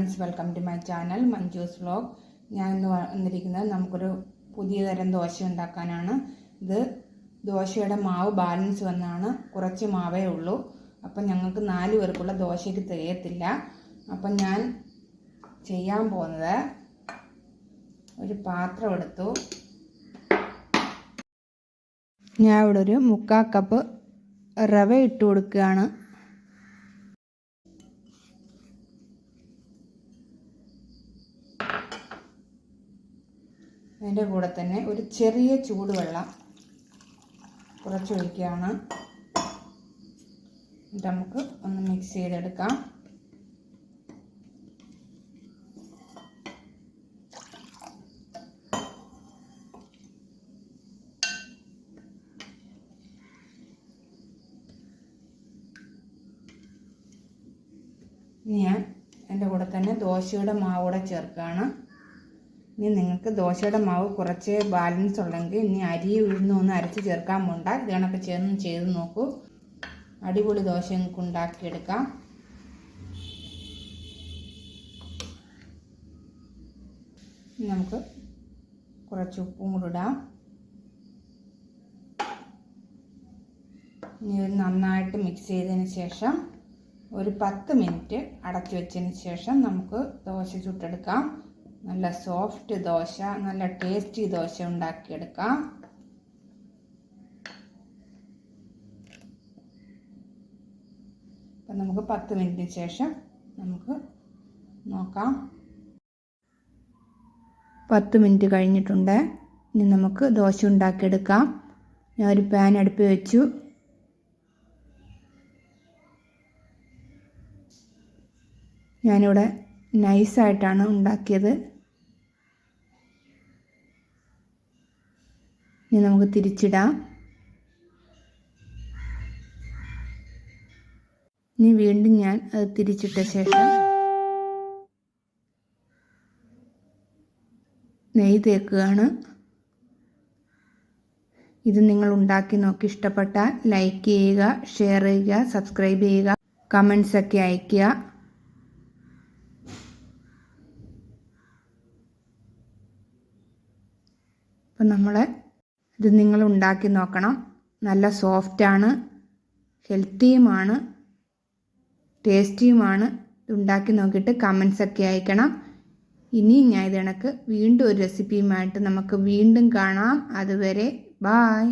Friends welcome to my channel Manju's vlog ഞാൻ ഇന്ന് വന്നിരിക്കുന്നത് നമുക്കൊരു പുതിയ തരം ദോശ ഉണ്ടാക്കാനാണ്. ഇത് ദോശയുടെ മാവ് ബാലൻസ് വന്നാണ്. കുറച്ച് മാവേ ഉള്ളൂ. അപ്പം ഞങ്ങൾക്ക് നാല് പേർക്കുള്ള ദോശയ്ക്ക് തികയത്തില്ല. അപ്പം ഞാൻ ചെയ്യാൻ പോകുന്നത് ഒരു പാത്രം എടുത്തു. ഞാൻ ഇവിടെ ഒരു മുക്കാൽ കപ്പ് റവ ഇട്ട് കൊടുക്കുകയാണ്. അതിന്റെ കൂടെ തന്നെ ഒരു ചെറിയ ചൂടുവെള്ളം കുറച്ചൊഴിക്കുകയാണ്. എന്നിട്ട് നമുക്ക് ഒന്ന് മിക്സ് ചെയ്തെടുക്കാം. ഞാൻ എന്റെ കൂടെ തന്നെ ദോശയുടെ മാവൂടെ ചേർക്കുകയാണ്. ഇനി നിങ്ങൾക്ക് ദോശയുടെ മാവ് കുറച്ച് ബാലൻസ് ഉണ്ടെങ്കിൽ ഇനി അരി ഉഴുന്ന് ഒന്ന് അരച്ച് ചേർക്കാൻ പോണ്ട. ഇത് കണക്ക് ചേർന്ന് ചെയ്ത് നോക്കൂ. അടിപൊളി ദോശ നിങ്ങൾക്ക് ഉണ്ടാക്കിയെടുക്കാം. നമുക്ക് കുറച്ച് ഉപ്പും കൂടി ഇടാം. ഇനി ഇത് നന്നായിട്ട് മിക്സ് ചെയ്തതിന് ശേഷം ഒരു പത്ത് മിനിറ്റ് അടച്ചു വെച്ചതിന് ശേഷം നമുക്ക് ദോശ ചുട്ടെടുക്കാം. നല്ല സോഫ്റ്റ് ദോശ നല്ല ടേസ്റ്റി ദോശ ഉണ്ടാക്കിയെടുക്കാം. അപ്പം നമുക്ക് പത്ത് മിനിറ്റിന് ശേഷം നമുക്ക് നോക്കാം. പത്ത് മിനിറ്റ് കഴിഞ്ഞിട്ടുണ്ട്. ഇനി നമുക്ക് ദോശ ഉണ്ടാക്കിയെടുക്കാം. ഞാൻ ഒരു പാൻ അടുപ്പ് വെച്ചു. ഞാനിവിടെ നൈസായിട്ടാണ് ഉണ്ടാക്കിയത്. ഇനി നമുക്ക് തിരിച്ചിടാം. ഇനി വീണ്ടും ഞാൻ അത് തിരിച്ചിട്ട ശേഷം നെയ് തേക്കുകയാണ്. ഇത് നിങ്ങൾ ഉണ്ടാക്കി നോക്കി ഇഷ്ടപ്പെട്ടാൽ ലൈക്ക് ചെയ്യുക ഷെയർ ചെയ്യുക സബ്സ്ക്രൈബ് ചെയ്യുക കമൻസ് ഒക്കെ അയയ്ക്കുക. അപ്പം നമ്മൾ ഇത് നിങ്ങൾ ഉണ്ടാക്കി നോക്കണം. നല്ല സോഫ്റ്റാണ് ഹെൽത്തിയുമാണ് ടേസ്റ്റിയുമാണ് ഉണ്ടാക്കി നോക്കിയിട്ട് കമൻസ് ഒക്കെ അയക്കണം. ഇനി ഞാൻ ഇത് വീണ്ടും ഒരു റെസിപ്പിയുമായിട്ട് നമുക്ക് വീണ്ടും കാണാം. അതുവരെ ബായ്